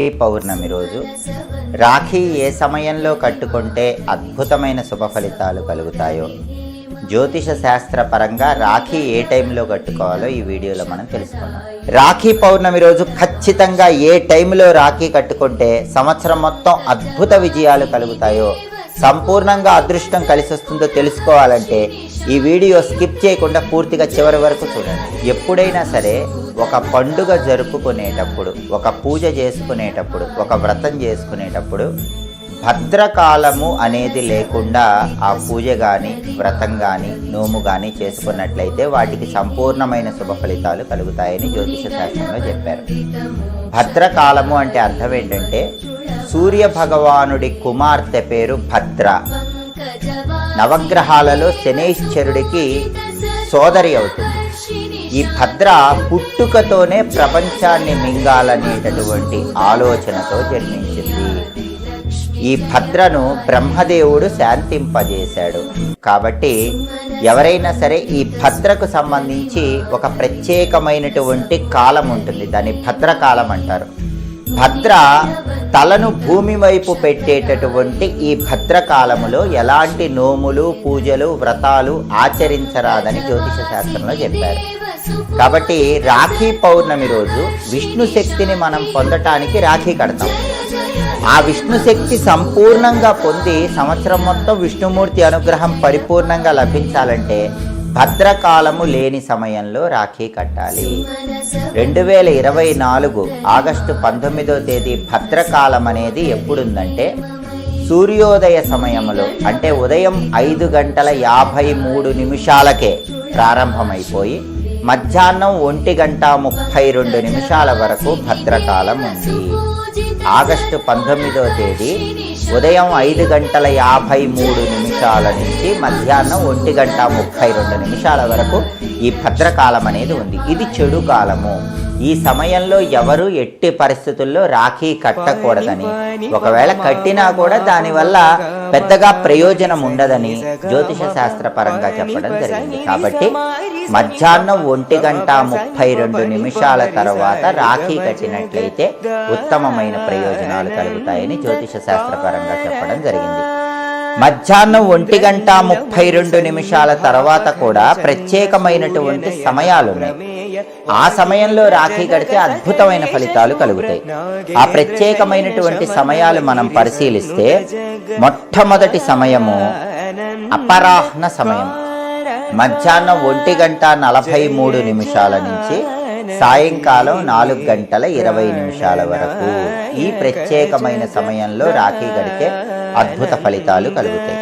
పౌర్ణమి రోజు. రాఖీ ఏ సమయంలో కట్టుకుంటే అద్భుతమైన శుభ ఫలితాలు కలుగుతాయో. జ్యోతిష శాస్త్ర పరంగా రాఖీ ఏ టైంలో కట్టుకోవాలో ఈ వీడియోలో మనం తెలుసుకుందాం. రాఖీ పౌర్ణమి రోజు ఖచ్చితంగా ఏ టైంలో రాఖీ కట్టుకుంటే సంవత్సరం మొత్తం అద్భుత విజయాలు కలుగుతాయో సంపూర్ణంగా అదృష్టం కలిసి వస్తుందో తెలుసుకోవాలంటే ఈ వీడియో స్కిప్ చేయకుండా పూర్తిగా చివరి వరకు చూడండి. ఎప్పుడైనా సరే ఒక పండుగ జరుపుకునేటప్పుడు ఒక పూజ చేసుకునేటప్పుడు ఒక వ్రతం చేసుకునేటప్పుడు భద్రకాలము అనేది లేకుండా ఆ పూజ కానీ వ్రతం కానీ నోము కానీ చేసుకున్నట్లయితే వాటికి సంపూర్ణమైన శుభ ఫలితాలు కలుగుతాయని జ్యోతిష శాస్త్రంలో చెప్పారు. భద్రకాలము అంటే అర్థం ఏంటంటే సూర్య భగవానుడి కుమార్తె పేరు భద్ర. నవగ్రహాలలో శనేశ్వరుడికి సోదరి అవుతుంది. ఈ భద్ర పుట్టుకతోనే ప్రపంచాన్ని మింగాలనేటటువంటి ఆలోచనతో జన్మించింది. ఈ భద్రను బ్రహ్మదేవుడు శాంతింపజేశాడు. కాబట్టి ఎవరైనా సరే ఈ భద్రకు సంబంధించి ఒక ప్రత్యేకమైనటువంటి కాలం ఉంటుంది. దాన్ని భద్రకాలం అంటారు. భద్ర తలను భూమి వైపు పెట్టేటటువంటి ఈ భద్రకాలములో ఎలాంటి నోములు పూజలు వ్రతాలు ఆచరించరాదని జ్యోతిష శాస్త్రంలో చెప్పారు. కాబట్టి రాఖీ పౌర్ణమి రోజు విష్ణు శక్తిని మనం పొందటానికి రాఖీ కడతాం. ఆ విష్ణు శక్తి సంపూర్ణంగా పొంది సంవత్సరం మొత్తం విష్ణుమూర్తి అనుగ్రహం పరిపూర్ణంగా లభించాలంటే భద్రకాలము లేని సమయంలో రాఖీ కట్టాలి. రెండు వేల ఇరవై నాలుగు ఆగస్టు పంతొమ్మిదో తేదీ భద్రకాలం అనేది ఎప్పుడుందంటే సూర్యోదయ సమయంలో అంటే ఉదయం ఐదు గంటల యాభై మూడు నిమిషాలకే ప్రారంభమైపోయి మధ్యాహ్నం ఒంటి గంట ముప్పై రెండు నిమిషాల వరకు భద్రకాలం ఉంది. ఆగస్టు పంతొమ్మిదో తేదీ ఉదయం ఐదు గంటల యాభై మూడు నిమిషాల నుంచి మధ్యాహ్నం ఒంటి గంట ముప్పై రెండు నిమిషాల వరకు ఈ భద్రకాలం అనేది ఉంది. ఇది చెడు కాలము. ఈ సమయంలో ఎవరు ఎట్టి పరిస్థితుల్లో రాఖీ కట్టకూడదని. ఒకవేళ కట్టినా కూడా దానివల్ల పెద్దగా ప్రయోజనం ఉండదని జ్యోతిష శాస్త్ర పరంగా చెప్పడం జరిగింది. కాబట్టి మధ్యాహ్నం ఒంటి గంట ముప్పై రెండు నిమిషాల తర్వాత రాఖీ కట్టినట్లయితే ఉత్తమమైన ప్రయోజనాలు కలుగుతాయని జ్యోతిష శాస్త్ర పరంగా చెప్పడం జరిగింది. మధ్యాహ్నం ఒంటి గంట ముప్పై రెండు నిమిషాల తర్వాత కూడా ప్రత్యేకమైనటువంటి సమయాలు ఉన్నాయి ఆ సమయంలో రాఖీ కడితే అద్భుతమైన ఫలితాలు కలుగుతాయి. ఆ ప్రత్యేకమైనటువంటి సమయాలు మనం పరిశీలిస్తే మొట్టమొదటి సమయము అపరాహ్న సమయం. మధ్యాహ్నం ఒంటి గంట నలభై మూడు నిమిషాల నుంచి సాయంకాలం నాలుగు గంటల ఇరవై నిమిషాల వరకు ఈ ప్రత్యేకమైన సమయంలో రాఖీ కడితే అద్భుత ఫలితాలు కలుగుతాయి.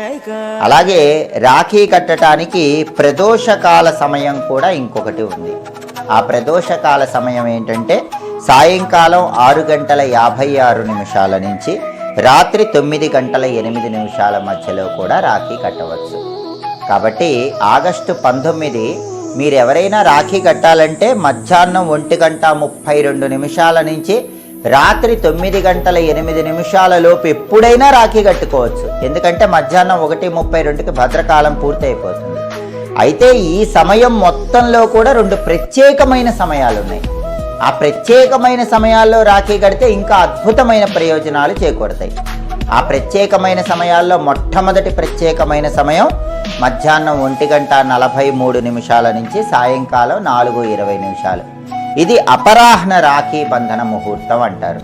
అలాగే రాఖీ కట్టడానికి ప్రదోషకాల సమయం కూడా ఇంకొకటి ఉంది. ఆ ప్రదోషకాల సమయం ఏంటంటే సాయంకాలం ఆరు గంటల యాభై ఆరు నిమిషాల నుంచి రాత్రి తొమ్మిది గంటల ఎనిమిది నిమిషాల మధ్యలో కూడా రాఖీ కట్టవచ్చు. కాబట్టి ఆగస్టు పంతొమ్మిది మీరు ఎవరైనా రాఖీ కట్టాలంటే మధ్యాహ్నం ఒంటి గంట ముప్పై రెండు నిమిషాల నుంచి రాత్రి తొమ్మిది గంటల ఎనిమిది నిమిషాల లోపు ఎప్పుడైనా రాఖీ కట్టుకోవచ్చు. ఎందుకంటే మధ్యాహ్నం ఒకటి ముప్పై రెండుకి భద్రకాలం పూర్తి అయిపోతుంది అయితే ఈ సమయం మొత్తంలో కూడా రెండు ప్రత్యేకమైన సమయాలు ఉన్నాయి ఆ ప్రత్యేకమైన సమయాల్లో రాఖీ కడితే ఇంకా అద్భుతమైన ప్రయోజనాలు చేకూడతాయి ఆ ప్రత్యేకమైన సమయాల్లో మొట్టమొదటి ప్రత్యేకమైన సమయం మధ్యాహ్నం ఒంటి గంట నలభై మూడు నిమిషాల నుంచి సాయంకాలం నాలుగు ఇరవై నిమిషాలు. ఇది అపరాహ్న రాఖీ బంధన ముహూర్తం అంటారు.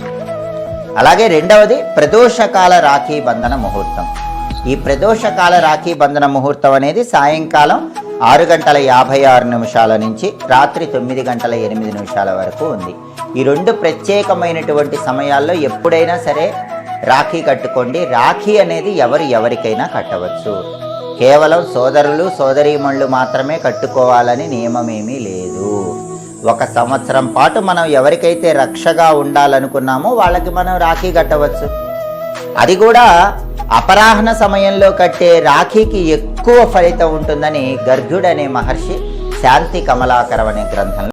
అలాగే రెండవది ప్రదోషకాల రాఖీ బంధన ముహూర్తం. ఈ ప్రదోషకాల రాఖీ బంధన ముహూర్తం అనేది సాయంకాలం ఆరు గంటల యాభై ఆరు నిమిషాల నుంచి రాత్రి తొమ్మిది గంటల ఎనిమిది నిమిషాల వరకు ఉంది. ఈ రెండు ప్రత్యేకమైనటువంటి సమయాల్లో ఎప్పుడైనా సరే రాఖీ కట్టుకోండి. రాఖీ అనేది ఎవరు ఎవరికైనా కట్టవచ్చు. కేవలం సోదరులు సోదరీమణులు మాత్రమే కట్టుకోవాలని నియమమేమీ లేదు. ఒక సంవత్సరం పాటు మనం ఎవరికైతే రక్షగా ఉండాలనుకున్నామో వాళ్ళకి మనం రాఖీ కట్టవచ్చు. అది కూడా అపరాహ్న సమయంలో కట్టే రాఖీకి ఎక్కువ ఫలితం ఉంటుందని గర్గుడనే మహర్షి శాంతి కమలాకరం అనే గ్రంథంలో